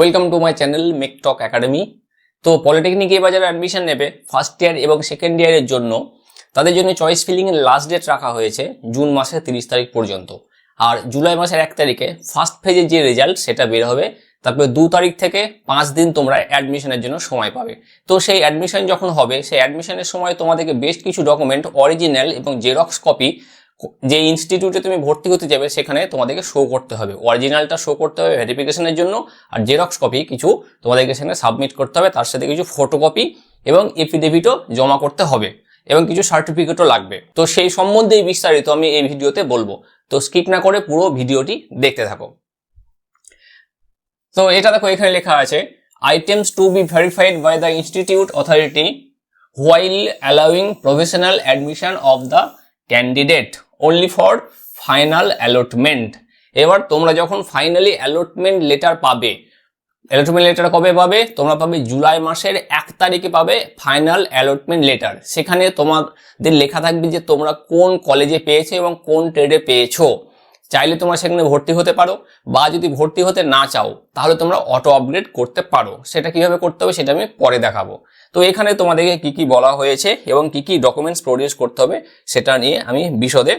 Welcome to my channel মেকটক academy তো polytechnic এবার যারা অ্যাডমিশন নেবে ফার্স্ট ইয়ার এবং সেকেন্ড ইয়ারের জন্য, তাদের জন্য চয়েস ফিলিং এর লাস্ট ডেট রাখা হয়েছে জুন মাসের তিরিশ তারিখ পর্যন্ত। আর জুলাই মাসের এক তারিখে ফার্স্ট ফেজের যে রেজাল্ট সেটা বের হবে। তারপরে দু তারিখ থেকে পাঁচ দিন তোমরা অ্যাডমিশনের জন্য সময় পাবে। তো সেই অ্যাডমিশন যখন হবে, সেই অ্যাডমিশনের সময় তোমাদেরকে বেশ কিছু ডকুমেন্ট অরিজিনাল এবং জেরক্স কপি যে ইনস্টিটিউটে তুমি ভর্তি হতে যাবে, সেখানে তোমাদেরকে শো করতে হবে। অরিজিনালটা শো করতে হবে ভেরিফিকেশনের জন্য, আর জেরক্স কপি কিছু তোমাদেরকে সেখানে সাবমিট করতে হবে, তার সাথে কিছু ফটোকপি এবং এফিডেভিটও জমা করতে হবে, এবং কিছু সার্টিফিকেটও লাগবে। তো সেই সম্বন্ধেই বিস্তারিত আমি এই ভিডিওতে বলব। তো স্কিপ না করে পুরো ভিডিওটি দেখতে থাকো। তো এটা দেখো, এখানে লেখা আছে items to be verified by the institute authority while allowing professional admission of the candidate. Only for final allotment. এবার তোমরা যখন ফাইনালি অ্যালটমেন্ট লেটার পাবে অ্যালটমেন্ট লেটার কবে পাবে? তোমরা পাবে জুলাই মাসের এক তারিখে পাবে ফাইনাল অ্যালটমেন্ট লেটার সেখানে তোমাদের লেখা থাকবে যে তোমরা কোন কলেজে পেয়েছ এবং কোন ট্রেডে পেয়েছ। চাইলে তোমরা সেখানে ভর্তি হতে পারো বা যদি ভর্তি হতে না চাও, তাহলে তোমরা অটো আপগ্রেড করতে পারো। সেটা কীভাবে করতে হবে সেটা আমি পরে দেখাবো। তো এখানে তোমাদেরকে কি কি বলা হয়েছে এবং কি কি ডকুমেন্টস প্রডিউস করতে হবে, সেটা নিয়ে আমি বিশদে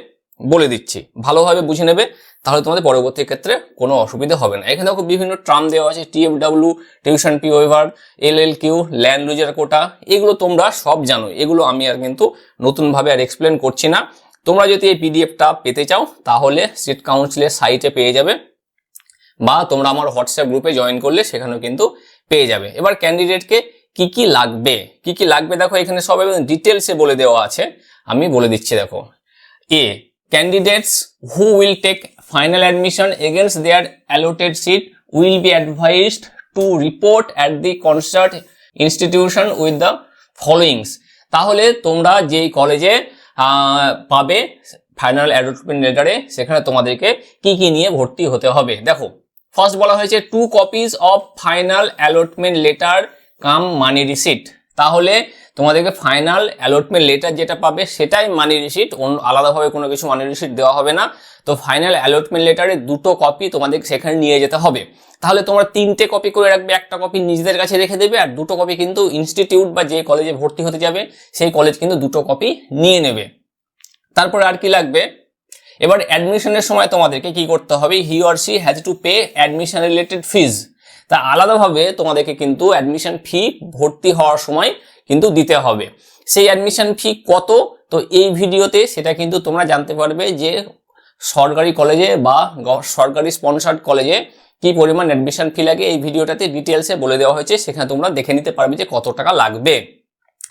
বলে দিচ্ছি। ভালোভাবে বুঝে নেবে, তাহলে তোমাদের পরবর্তী ক্ষেত্রে কোনো অসুবিধা হবে না। এখানে দেখো বিভিন্ন ট্রাম দেওয়া আছে TFW tuition fee waiver L L Q land loser quota এগুলো তোমরা সব জানো এগুলো আমি আর কিন্তু নতুনভাবে আর এক্সপ্লেন করছি না। তোমরা যদি এই পিডিএফটা পেতে চাও, তাহলে সিট কাউন্সিলের সাইটে পেয়ে যাবে, বা তোমরা আমার হোয়াটসঅ্যাপ গ্রুপে জয়েন করলে সেখানেও কিন্তু পেয়ে যাবে। এবার ক্যান্ডিডেটকে কি কি লাগবে? কি কি লাগবে? দেখো এখানে সব ডিটেলসে বলে দেওয়া আছে। আমি বলে দিচ্ছি, দেখো। A candidates who will take final admission against their allotted seat will be advised to report at the concerned institution with the followings তাহলে তোমরা যেই কলেজে পাবে ফাইনাল অ্যাডভার্টমেন্ট লেটারে সেখানে তোমাদেরকে কি কি নিয়ে ভর্তি হতে হবে। দেখো ফার্স্ট বলা হয়েছে two copies of final allotment letter cum money receipt তাহলে তোমাদেরকে ফাইনাল অ্যালটমেন্ট লেটার যেটা পাবে সেটাই মানি রিসিট অন্য আলাদাভাবে কোনো কিছু মানি রিসিট দেওয়া হবে না। তো ফাইনাল অ্যালটমেন্ট লেটারে দুটো কপি তোমাদের সেখানে নিয়ে যেতে হবে। তাহলে তোমরা তিনটে কপি করে রাখবে, একটা কপি নিজেদের কাছে রেখে দেবে আর দুটো কপি কিন্তু ইনস্টিটিউট বা যে কলেজে ভর্তি হতে যাবে, সেই কলেজ কিন্তু দুটো কপি নিয়ে নেবে। তারপরে আর কি লাগবে? এবার অ্যাডমিশনের সময় তোমাদেরকে কি করতে হবে? He or she has to pay admission related fees তা আলাদাভাবে তোমাদেরকে কিন্তু অ্যাডমিশন ফি ভর্তি হওয়ার সময় কিন্তু দিতে হবে। সেই অ্যাডমিশন ফি কত? তো এই ভিডিওতে সেটা কিন্তু তোমরা জানতে পারবে যে সরকারি কলেজে বা সরকারি স্পন্সার্ড কলেজে কি পরিমাণ অ্যাডমিশন ফি লাগে, এই ভিডিওটাতে ডিটেলসে বলে দেওয়া হয়েছে। সেখানে তোমরা দেখে নিতে পারবে যে কত টাকা লাগবে।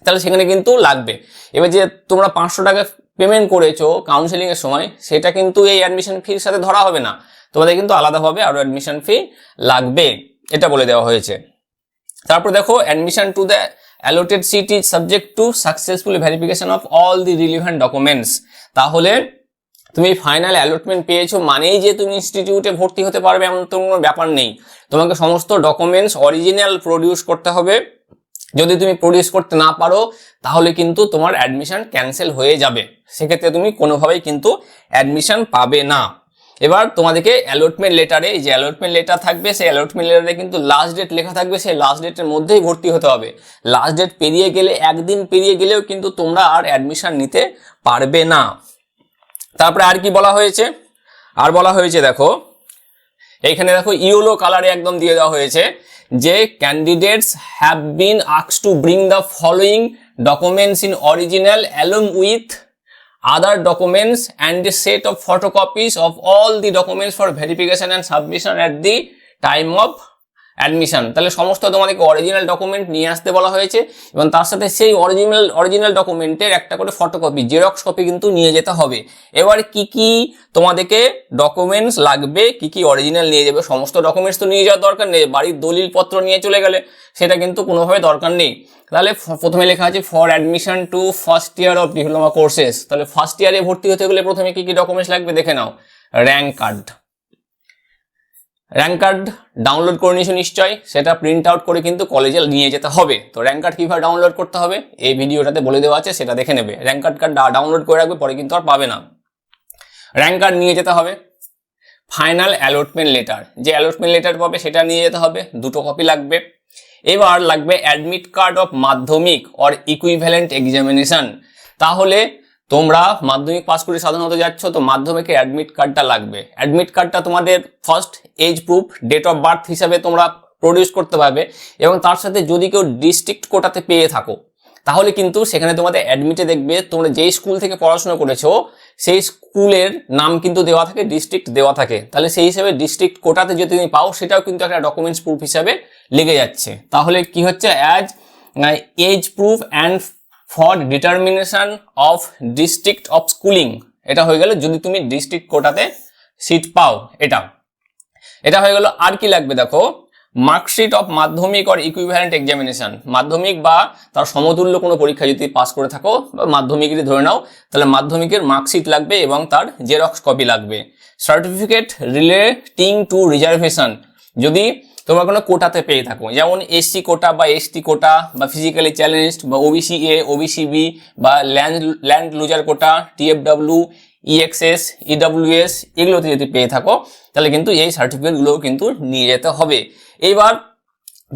তাহলে সেখানে কিন্তু লাগবে। এবার যে তোমরা পাঁচশো টাকা পেমেন্ট করেছ কাউন্সেলিংয়ের সময়, সেটা কিন্তু এই অ্যাডমিশন ফির সাথে ধরা হবে না। তোমাদের কিন্তু আলাদাভাবে আরও অ্যাডমিশন ফি লাগবে। এটা বলে দেওয়া হয়েছে। তারপর দেখো admission to the allotted seat is subject to successful verification of all the relevant documents তাহলে তুমি ফাইনাল অ্যালটমেন্ট পেয়েছ মানেই যে তুমি ইনস্টিটিউটে ভর্তি হতে পারবে এমন তো কোনো ব্যাপার নেই। তোমাকে সমস্ত ডকুমেন্টস অরিজিনাল প্রডিউস করতে হবে। যদি তুমি প্রডিউস করতে না পারো, তাহলে কিন্তু তোমার অ্যাডমিশন ক্যান্সেল হয়ে যাবে। সেক্ষেত্রে তুমি কোনোভাবেই কিন্তু অ্যাডমিশন পাবে না। এবার তোমাদেরকে অ্যালটমেন্ট লেটারে যে অ্যালটমেন্ট লেটার থাকবে, সেই অ্যালটমেন্ট লেটারে কিন্তু লাস্ট ডেট লেখা থাকবে, সেই লাস্ট ডেটের মধ্যেই ভর্তি হতে হবে। লাস্ট ডেট পেরিয়ে গেলে, একদিন পেরিয়ে গেলেও কিন্তু তোমরা আর অ্যাডমিশন নিতে পারবে না। তারপরে আর কি বলা হয়েছে? আর বলা হয়েছে, দেখো এইখানে দেখো, ইয়েলো কালারে একদম দিয়ে দেওয়া হয়েছে যে candidates have been আক্স to bring the following documents in original along with other documents and a set of photocopies of all the documents for verification and submission at the time of admission তাহলে সমস্ত তোমাদেরকে original document নিয়ে আসতে বলা হয়েছে এবং তার সাথে সেই অরিজিনাল অরিজিনাল ডকুমেন্টের একটা করে ফটোকপি জেরক্স কপি কিন্তু নিয়ে যেতে হবে। এবার কি কি তোমাদেরকে ডকুমেন্টস লাগবে, কি কি অরিজিনাল নিয়ে যাবে, সমস্ত ডকুমেন্টস তো নিয়ে যাওয়ার দরকার নেই, বাড়ির দলিল পত্র নিয়ে চলে গেলে সেটা কিন্তু কোনোভাবে দরকার নেই। তাহলে প্রথমে লেখা আছে for admission to first year of diploma courses তাহলে ফার্স্ট ইয়ারে ভর্তি হতে গেলে প্রথমে কি কি ডকুমেন্টস লাগবে দেখে নাও। Rank card rank card download করে নিয়েছো নিশ্চয়ই সেটা প্রিন্ট আউট করে কিন্তু কলেজে নিয়ে যেতে হবে। তো র্যাঙ্ক কার্ড কীভাবে ডাউনলোড করতে হবে, এই ভিডিওটাতে বলে দেওয়া আছে, সেটা দেখে নেবে। র্যাঙ্ক কার্ড কার্ড ডাউনলোড করে রাখবে, পরে কিন্তু আর পাবে না। র্যাঙ্ক কার্ড নিয়ে যেতে হবে ফাইনাল অ্যালটমেন্ট লেটার যে অ্যালটমেন্ট লেটার পাবে, সেটা নিয়ে যেতে হবে, দুটো কপি লাগবে। এবার লাগবে admit card of Madhyamik or equivalent examination তাহলে তোমরা মাধ্যমিক পাস করে সাধারণত যাচ্ছ, তো মাধ্যমিকের অ্যাডমিট কার্ডটা লাগবে। অ্যাডমিট কার্ডটা তোমাদের first age proof date of birth হিসাবে তোমরা প্রডিউস করতে পারবে এবং তার সাথে যদি কেউ ডিস্ট্রিক্ট কোটাতে পেয়ে থাকো, তাহলে কিন্তু সেখানে তোমাদের অ্যাডমিটে দেখবে তোমরা যেই স্কুল থেকে পড়াশোনা করেছ, সেই স্কুলের নাম কিন্তু দেওয়া থাকে ডিস্ট্রিক্ট দেওয়া থাকে। তাহলে সেই হিসাবে ডিস্ট্রিক্ট কোটাতে যদি তুমি পাও, সেটাও কিন্তু একটা ডকুমেন্টস প্রুফ হিসাবে লেগে যাচ্ছে। তাহলে কি হচ্ছে? As age proof and for determination of district of schooling এটা হয়ে গেল যদি তুমি ডিস্ট্রিক্ট কোটাতে সিট পাও এটা। এটা হয়ে গেল আর কি লাগবে দেখো? Marksheet of Madhyamik or equivalent examination Madhyamik বা তার সমতুল্য কোনো পরীক্ষা যদি পাস করে থাকো, বা মাধ্যমিকেরই ধরে নাও, তাহলে মাধ্যমিকের মার্কশিট লাগবে এবং তার জেরক্স কপি লাগবে। সার্টিফিকেট রিলেটিং টু রিজার্ভেশন যদি তোমরা কোনো কোটাতে পেয়ে থাকো। যেমন এসসি কোটা বা এসটি কোটা বা ফিজিক্যালি চ্যালেঞ্জড বা ওবিসি এ ওবিসি বি বা land land loser quota TFW ইএক্সএস EWS এগুলোতে যদি পেয়ে থাকো, তাহলে কিন্তু এই সার্টিফিকেটগুলোও কিন্তু নিয়ে যেতে হবে। এইবার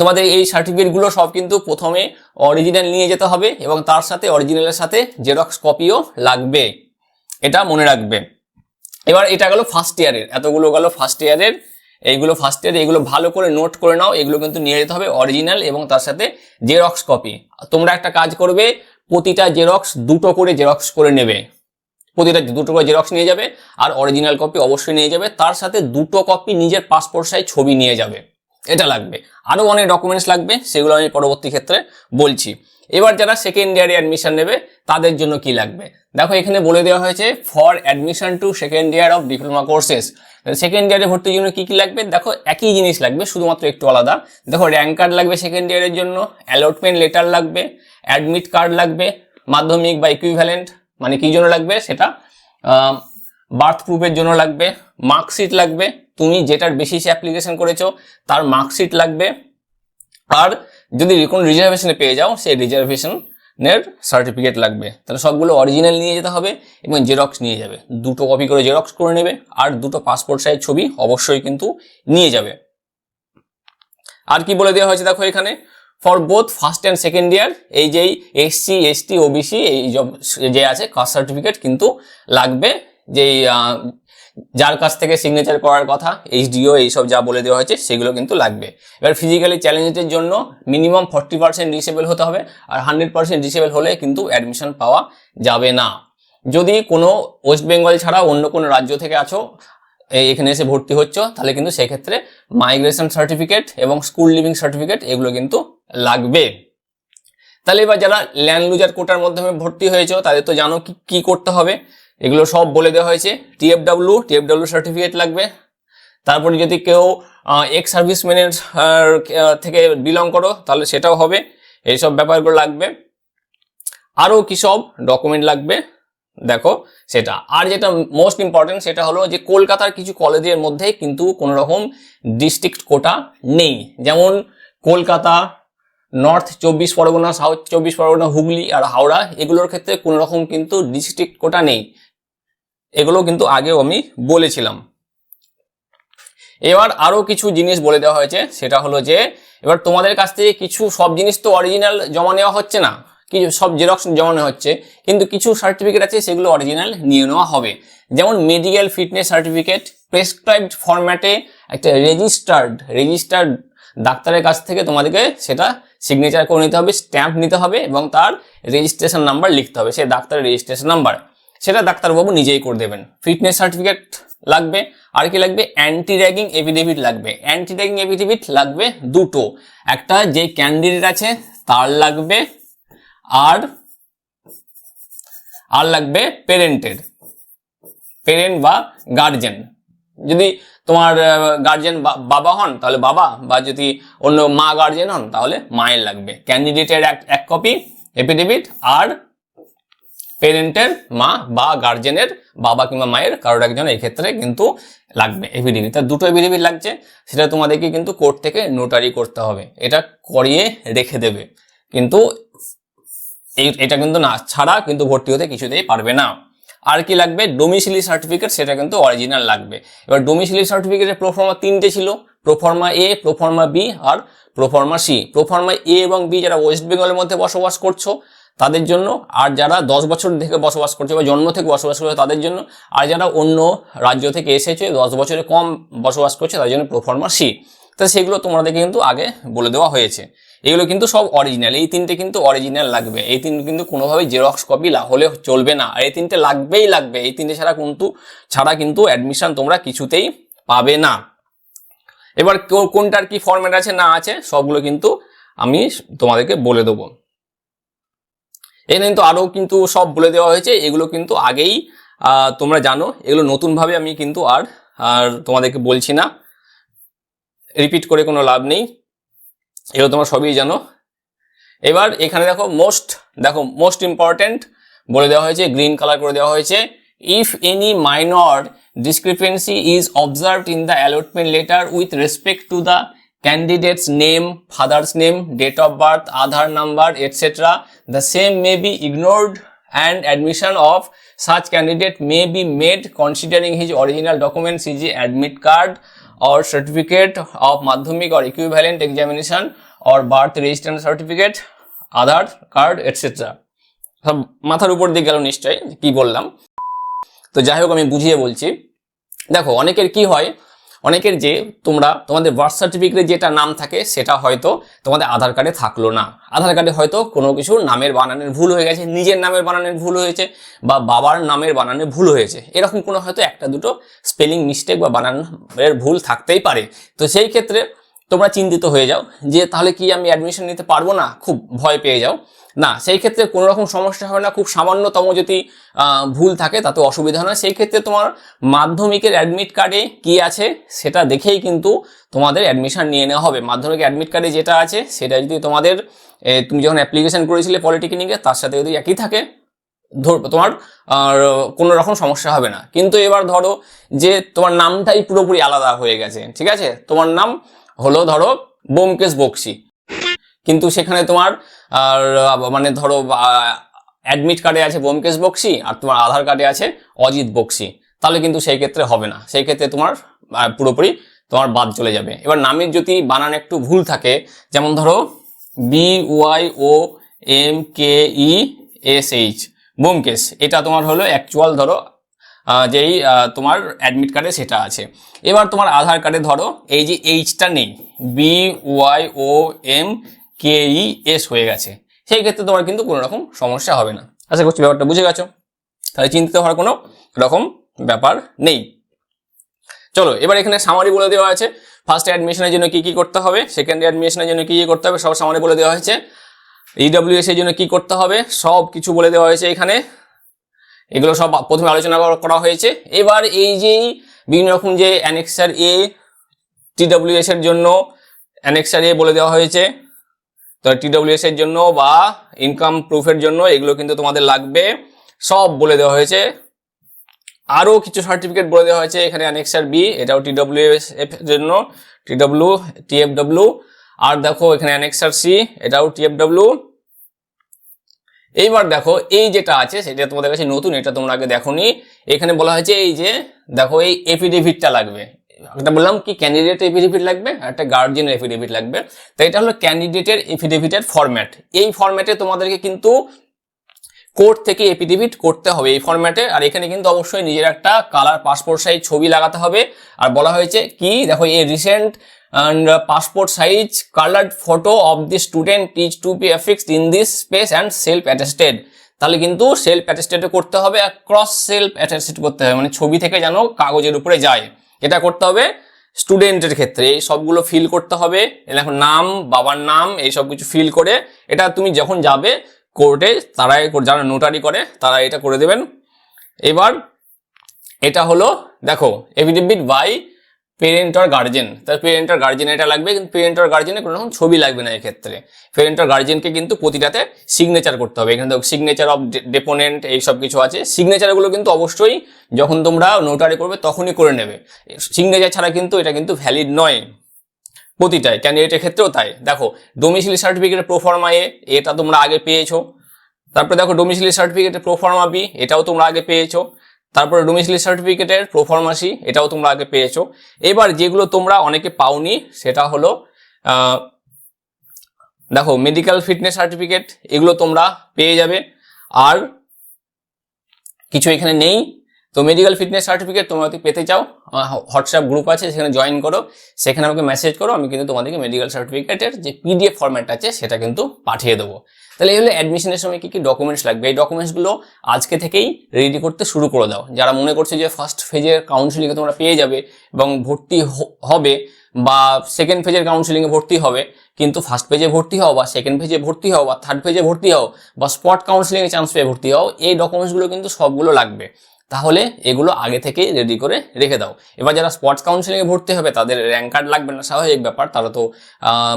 তোমাদের এই সার্টিফিকেটগুলো সব কিন্তু প্রথমে অরিজিনাল নিয়ে যেতে হবে এবং তার সাথে অরিজিনালের সাথে জেরক্স কপিও লাগবে। এটা মনে রাখবে। এবার এটা গেল ফার্স্ট ইয়ারের এতগুলো গেল ফার্স্ট ইয়ারের এইগুলো ফার্স্ট ইয়ার এগুলো ভালো করে নোট করে নাও এগুলো কিন্তু নিয়ে যেতে হবে অরিজিনাল এবং তার সাথে জেরক্স কপি তোমরা একটা কাজ করবে, প্রতিটা জেরক্স দুটো করে জেরক্স করে নেবে। প্রতিটা দুটো করে জেরক্স নিয়ে যাবে, আর অরিজিনাল কপি অবশ্যই নিয়ে যাবে, তার সাথে দুটো কপি নিজের পাসপোর্ট সাইজ ছবি নিয়ে যাবে। এটা লাগবে। আরও অনেক ডকুমেন্টস লাগবে, সেগুলো আমি পরবর্তী ক্ষেত্রে বলছি। এবার যারা সেকেন্ড ইয়ারে অ্যাডমিশন নেবে তাদের জন্য কি লাগবে? দেখো, এখানে বলে দেওয়া হয়েছে for admission to second year of diploma courses second ইয়ারে ভর্তির জন্য কি কি লাগবে? দেখো, একই জিনিস লাগবে, শুধুমাত্র একটু আলাদা। দেখো র্যাঙ্ক কার্ড লাগবে সেকেন্ড ইয়ারের জন্য অ্যালটমেন্ট লেটার লাগবে অ্যাডমিট কার্ড লাগবে, মাধ্যমিক বা ইকুইভ্যালেন্ট মানে কি জন্য লাগবে সেটা? বার্থ প্রুফের জন্য লাগবে মার্কশিট লাগবে, তুমি যেটার বেসিসে অ্যাপ্লিকেশন করেছ, তার মার্কশিট লাগবে। আর যদি কোনো রিজার্ভেশনে পেয়ে যাও, সেই রিজার্ভেশনের সার্টিফিকেট লাগবে। তাহলে সবগুলো অরিজিনাল নিয়ে যেতে হবে এবং জেরক্স নিয়ে যাবে। দুটো কপি করে জেরক্স করে নেবে আর দুটো পাসপোর্ট সাইজ ছবি অবশ্যই কিন্তু নিয়ে যাবে। আর কি বলে দেওয়া হয়েছে দেখো এখানে? For both first and second year এই যেই এসসি এসটি ওবিসি এই যে আছে কাস্ট সার্টিফিকেট কিন্তু লাগবে। যেই যার কাছ থেকে সিগনেচার করার কথা এইচডিও এইসব যা বলে দেওয়া হয়েছে, সেগুলো কিন্তু লাগবে। এবার ফিজিক্যালি চ্যালেঞ্জের জন্য মিনিমাম ফর্টি পার্সেন্ট ডিসেবল হতে হবে, আর হান্ড্রেড পার্সেন্ট ডিসেবল হলে কিন্তু অ্যাডমিশন পাওয়া যাবে না। যদি কোনো ওয়েস্ট বেঙ্গল ছাড়া অন্য কোনো রাজ্য থেকে আছো এখানে এসে ভর্তি হচ্ছ, তাহলে কিন্তু সেক্ষেত্রে মাইগ্রেশন সার্টিফিকেট এবং স্কুল লিভিং সার্টিফিকেট এগুলো কিন্তু লাগবে। তাহলে এবার যারা ল্যান্ড লুজার কোটার মাধ্যমে ভর্তি হয়েছে, তাদের তো জানো কি কি করতে হবে। এগুলো সব বলে দেওয়া হয়েছে। টিএফডাব্লিউ টিএফডাব্লিউ সার্টিফিকেট লাগবে। তারপরে যদি কেউ এক্স সার্ভিস সার্ভিসম্যানের থেকে বিলং করো, তাহলে সেটাও হবে। এইসব ব্যাপারগুলো লাগবে। আরও কি সব ডকুমেন্ট লাগবে? দেখো, সেটা। আর যেটা মোস্ট ইম্পর্টেন্ট সেটা হলো যে কলকাতার কিছু কলেজের মধ্যে কিন্তু কোনো রকম ডিস্ট্রিক্ট কোটা নেই। যেমন কলকাতা নর্থ চব্বিশ পরগনা সাউথ চব্বিশ পরগনা, হুগলি আর হাওড়া, এগুলোর ক্ষেত্রে কোনো রকম কিন্তু ডিস্ট্রিক্ট কোটা নেই। এগুলো কিন্তু আগেও আমি বলেছিলাম। এবার আরও কিছু জিনিস বলে দেওয়া হয়েছে, সেটা হলো যে, এবার তোমাদের কাছ থেকে কিছু সব জিনিস তো অরিজিনাল জমা নেওয়া হচ্ছে না কিছু সব জেরক্স জমা নেওয়া হচ্ছে, কিন্তু কিছু সার্টিফিকেট আছে সেগুলো অরিজিনাল নিয়ে নেওয়া হবে। যেমন মেডিকেল ফিটনেস সার্টিফিকেট প্রেসক্রাইবড ফরম্যাটে একটা রেজিস্টার্ড রেজিস্টার্ড ডাক্তারের কাছ থেকে তোমাদেরকে সেটা সিগনেচার করে নিতে হবে স্ট্যাম্প নিতে হবে এবং তার রেজিস্ট্রেশন নাম্বার লিখতে হবে সে ডাক্তারের রেজিস্ট্রেশন নাম্বার সেটা ডাক্তারবাবু নিজেই করে দেবেন। ফিটনেস সার্টিফিকেট লাগবে, আর কি লাগবে? অ্যান্টি র্যাগিং এফিডেভিট লাগবে। অ্যান্টি র্যাগিং এফিডেভিট লাগবে দুটো। একটা যে ক্যান্ডিডেট আছে, তার লাগবে আর আর লাগবে পেরেন্টের পেরেন্ট বা গার্জেন যদি তোমার গার্জেন বাবা হন, তাহলে বাবা, বা যদি অন্য মা গার্জেন হন, তাহলে মায়ের লাগবে। ক্যান্ডিডেটের এক কপি এফিডেভিট আর পেরেন্টের মা বা গার্জেনের বাবা কিংবা মায়ের কারোর একজন এই ক্ষেত্রে কিন্তু লাগবে এফিডেভিট তার দুটো এফিডেভিট লাগছে, সেটা তোমাদেরকে কিন্তু কোর্ট থেকে নোটারি করতে হবে। এটা করিয়ে রেখে দেবে। কিন্তু এই, এটা কিন্তু না, ছাড়া কিন্তু ভর্তি হতে কিছুতেই পারবে না। আর কি লাগবে? ডোমিসিলি সার্টিফিকেট সেটা কিন্তু অরিজিনাল লাগবে। এবার ডোমিসিলি সার্টিফিকেটের প্রোফর্মা তিনটে ছিল। প্রোফর্মা এ প্রোফর্মা বি আর প্রোফর্মা সি প্রোফর্মা এ এবং বি যারা ওয়েস্ট বেঙ্গলের মধ্যে বসবাস করছ তাদের জন্য, আর যারা দশ বছর থেকে বসবাস করছে বা জন্ম থেকে বসবাস করছে তাদের জন্য, আর যারা অন্য রাজ্য থেকে এসেছে, দশ বছরে কম বসবাস করছে, তাদের জন্য প্রোফর্মা সি তো সেগুলো তোমাদেরকে কিন্তু আগে বলে দেওয়া হয়েছে। এগুলো কিন্তু সব অরিজিনাল এই তিনটে কিন্তু অরিজিনাল লাগবে। এই তিনটে কিন্তু কোনোভাবেই জেরক্স কপি হলে চলবে না। আর এই তিনটে লাগবেই লাগবে। এই তিনটে ছাড়া কিন্তু ছাড়া কিন্তু অ্যাডমিশন তোমরা কিছুতেই পাবে না। এবার কোনটার কি ফর্ম্যাট আছে, না আছে, সবগুলো কিন্তু আমি তোমাদেরকে বলে দেবো। এখানে কিন্তু আরও কিন্তু সব বলে দেওয়া হয়েছে, এগুলো কিন্তু আগেই তোমরা জানো। এগুলো নতুনভাবে আমি কিন্তু আর আর তোমাদেরকে বলছি না। রিপিট করে কোনো লাভ নেই। এগুলো তোমরা সবই জানো। এবার এখানে দেখো মোস্ট দেখো মোস্ট ইম্পর্ট্যান্ট বলে দেওয়া হয়েছে গ্রিন কালার করে দেওয়া হয়েছে। If any minor discrepancy is observed in the allotment letter with respect to the candidate's name father's name date of birth Aadhaar number etcetera the same may be ignored and admission of such candidate may be made considering his original documents e.g. admit card or certificate of madhyamik or equivalent examination or birth registration certificate Aadhaar card etcetera সব মাথার উপর দিয়ে গেল নিশ্চয়ই কি বললাম তো যাই হোক আমি বুঝিয়ে বলছি দেখো অনেকের কি হয় অনেকের যে তোমরা তোমাদের বার্থ সার্টিফিকেটে যেটা নাম থাকে সেটা হয়তো তোমাদের আধার কার্ডে থাকল না। আধার কার্ডে হয়তো কোনো কিছু নামের বানানের ভুল হয়ে গেছে, নিজের নামের বানানের ভুল হয়েছে বা বাবার নামের বানানের ভুল হয়েছে। এরকম কোনো হয়তো একটা দুটো স্পেলিং মিস্টেক বা বানানের ভুল থাকতেই পারে। তো সেই ক্ষেত্রে তোমরা চিন্তিত হয়ে যাও যে তাহলে কি আমি অ্যাডমিশন নিতে পারব না? খুব ভয় পেয়ে যাও। না, সেই ক্ষেত্রে কোনো রকম সমস্যা হবে না। খুব সামান্যতম যদি ভুল থাকে, তাতে অসুবিধা হয় না। সেই ক্ষেত্রে তোমার মাধ্যমিকের অ্যাডমিট কার্ডে কি আছে সেটা দেখেই কিন্তু তোমাদের অ্যাডমিশন নিয়ে নেওয়া হবে। মাধ্যমিক অ্যাডমিট কার্ডে যেটা আছে, সেটা যদি তোমাদের তুমি যখন অ্যাপ্লিকেশন করেছিলে পলিটেকনিকে তার সাথে যদি একই থাকে, ধর, তোমার কোনো রকম সমস্যা হবে না। কিন্তু এবার ধরো যে তোমার নামটাই পুরোপুরি আলাদা হয়ে গেছে, ঠিক আছে? তোমার নাম হলো ধরো বোমকেশ বক্সি। কিন্তু সেখানে তোমার আর মানে ধরো অ্যাডমিট কার্ডে আছে বোমকেশ বক্সি আর তোমার আধার কার্ডে আছে অজিত বক্সি। তাহলে কিন্তু সেই ক্ষেত্রে হবে না। সেই ক্ষেত্রে তোমার পুরোপুরি তোমার বাদ চলে যাবে। এবার নামের যদি বানান একটু ভুল থাকে, যেমন ধরো B Y O M K E S H Byomkesh এটা তোমার হলো অ্যাকচুয়াল ধরো যেই তোমার অ্যাডমিট কার্ডে সেটা আছে। এবার তোমার আধার কার্ডে ধরো, এই যে এইচটা নেই B Y O M K E S হয়ে গেছে। সেই ক্ষেত্রে তোমার কিন্তু কোনো রকম সমস্যা হবে না। আশা করছি ব্যাপারটা বুঝে গেছো? তাহলে চিন্তিত হওয়ার কোনো রকম ব্যাপার নেই। চলো, এবার এখানে সামারি বলে দেওয়া আছে। ফার্স্ট অ্যাডমিশনের জন্য কি কি করতে হবে? সেকেন্ড অ্যাডমিশনের জন্য কি কি করতে হবে? সব সামারি বলে দেওয়া হয়েছে। ইডব্লিউএস এর জন্য কি করতে হবে? সব কিছু বলে দেওয়া হয়েছে এখানে। এগুলো সব প্রথমে আলোচনা করা- হয়েছে। এবার এই যে বিভিন্ন রকম যে অ্যানেক্সার এ টিডব্লিউএস এর জন্য অ্যানেক্সার এ বলে দেওয়া হয়েছে। তো টিডব্লিউএস এর জন্য বা ইনকাম প্রুফের জন্য এগুলো কিন্তু তোমাদের লাগবে। সব বলে দেওয়া হয়েছে। আরও কিছু সার্টিফিকেট বলে দেওয়া হয়েছে। এখানে অ্যানেক্সার বি এটাও টিডব্লিউএস এর জন্য। টিডব্লিউ টিএফডব্লিউ আর দেখো এখানে অ্যানেক্সার সি এটাও টিএফডব্লিউ এইবার দেখো, এই যেটা আছে, সেটা তোমাদের কাছে নতুন, এটা তোমরা আগে দেখোনি। এখানে বলা হয়েছে এই যে, দেখো, এই এফিডেভিটটা লাগবে। একটা বললাম কি ক্যান্ডিডেট এফিডেভিট লাগবে একটা গার্জিয়ান এফিডেভিট লাগবে। তো এটা হলো ক্যান্ডিডেটের এফিডেভিটের ফরম্যাট এই ফরম্যাটে তোমাদেরকে কিন্তু কোর্ট থেকে এফিডেভিট করতে হবে এই ফর্ম্যাটে আর এখানে কিন্তু অবশ্যই নিজের একটা কালার পাসপোর্ট সাইজ ছবি লাগাতে হবে। আর বলা হয়েছে কি, দেখো এই recent and passport size, colored photo of the student is to be affixed in this space and self attested তাহলে কিন্তু সেলফ অ্যাটেস্টেড করতে হবে আর ক্রস সেলফ অ্যাটেস্টেড করতে হবে। মানে ছবি থেকে যেন কাগজের উপরে যায়। এটা করতে হবে স্টুডেন্টের ক্ষেত্রে। এই সবগুলো ফিল করতে হবে। এখন নাম, বাবার নাম, এই সব কিছু ফিল করে। এটা তুমি যখন যাবে কোর্টে, তারাই যারা নোটারি করে, তারা এটা করে দেবেন। এবার এটা হলো, দেখো এফিডেভিট বাই পেরেন্ট আর গার্জেন তার পেরেন্ট আর গার্জেন এটা লাগবে, কিন্তু পেরেন্ট আর গার্জেনের কোনো রকম ছবি লাগবে না এক্ষেত্রে। পেরেন্ট আর গার্জেনকে কিন্তু প্রতিটাতে সিগনেচার করতে হবে। এখানে দেখো সিগনেচার অফ ডেপোনেন্ট এই সব কিছু আছে। সিগনেচারগুলো কিন্তু অবশ্যই যখন তোমরা নোটারি করবে, তখনই করে নেবে। সিগনেচার ছাড়া কিন্তু এটা কিন্তু ভ্যালিড নয়। প্রতিটাই ক্যান্ডিডেটের ক্ষেত্রেও তাই। দেখো ডোমিসিলি সার্টিফিকেটের এ এটা তোমরা আগে পেয়েছ। তারপরে দেখো ডোমিসিলি সার্টিফিকেটের প্রোফার্মা বি এটাও তোমরা আগে পেয়েছ। তারপরে ডোমিসিলি সার্টিফিকেটের প্রোফার্মা সি এটাও তোমরা আগে পেয়েছ। এবার যেগুলো তোমরা অনেকে পাওনি, সেটা হলো দেখো মেডিকেল ফিটনেস সার্টিফিকেট এগুলো তোমরা পেয়ে যাবে। আর কিছু এখানে নেই। তো মেডিকেল ফিটনেস সার্টিফিকেট তোমরা যদি পেতে চাও হোয়াটসঅ্যাপ গ্রুপ আছে, সেখানে জয়েন করো। সেখানে আমাকে মেসেজ করো, আমি কিন্তু তোমাদেরকে মেডিকেল সার্টিফিকেটের যে পিডিএফ ফর্ম্যাট আছে, সেটা কিন্তু পাঠিয়ে দেবো। তাহলে এই হলো অ্যাডমিশনের সময় কী কী ডকুমেন্টস লাগবে? এই ডকুমেন্টসগুলো আজকে থেকেই রেডি করতে শুরু করে দাও। যারা মনে করছে যে ফার্স্ট ফেজের কাউন্সিলিংয়ে তোমরা পেয়ে যাবে এবং ভর্তি হবে, বা সেকেন্ড ফেজের কাউন্সিলিংয়ে ভর্তি হবে, কিন্তু ফার্স্ট পেজে ভর্তি হও, বা সেকেন্ড পেজে ভর্তি হও, বা থার্ড পেজে ভর্তি হও, বা স্পট কাউন্সিলিংয়ে চান্স পেয়ে ভর্তি হও, এই ডকুমেন্টসগুলো কিন্তু সবগুলো লাগবে। তাহলে এগুলো আগে থেকে রেডি করে রেখে দাও। এবার যারা স্পোর্টস কাউন্সিলিংয়ে ভর্তি হবে, তাদের র্যাঙ্ক কার্ড লাগবে না, স্বাভাবিক ব্যাপার। তারা তো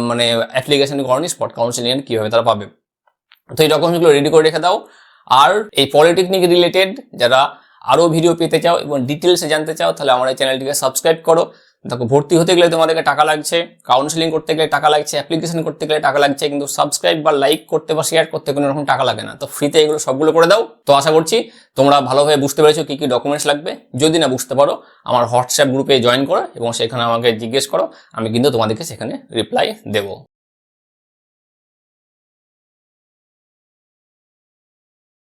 মানে অ্যাপ্লিকেশন করেনি স্পট কাউন্সিলিং কীভাবে তারা পাবে? তো এই ডকুমেন্টসগুলো রেডি করে রেখে দাও। আর এই পলিটেকনিক রিলেটেড যারা আরও ভিডিও পেতে চাও এবং ডিটেলসে জানতে চাও, তাহলে আমার এই চ্যানেলটিকে সাবস্ক্রাইব করো। দেখো, ভর্তি হতে গেলে তোমাদেরকে টাকা লাগছে কাউন্সেলিং করতে গেলে টাকা লাগছে অ্যাপ্লিকেশন করতে গেলে টাকা লাগছে, কিন্তু সাবস্ক্রাইব বা লাইক করতে বা শেয়ার করতে কোনো রকম টাকা লাগে না। তো ফ্রিতে এগুলো সবগুলো করে দাও। তো আশা করছি তোমরা ভালোভাবে বুঝতে পেরেছ কী কী ডকুমেন্টস লাগবে। যদি না বুঝতে পারো, আমার হোয়াটসঅ্যাপ গ্রুপে জয়েন করো এবং সেখানে আমাকে জিজ্ঞেস করো, আমি কিন্তু তোমাদেরকে সেখানে রিপ্লাই দেবো।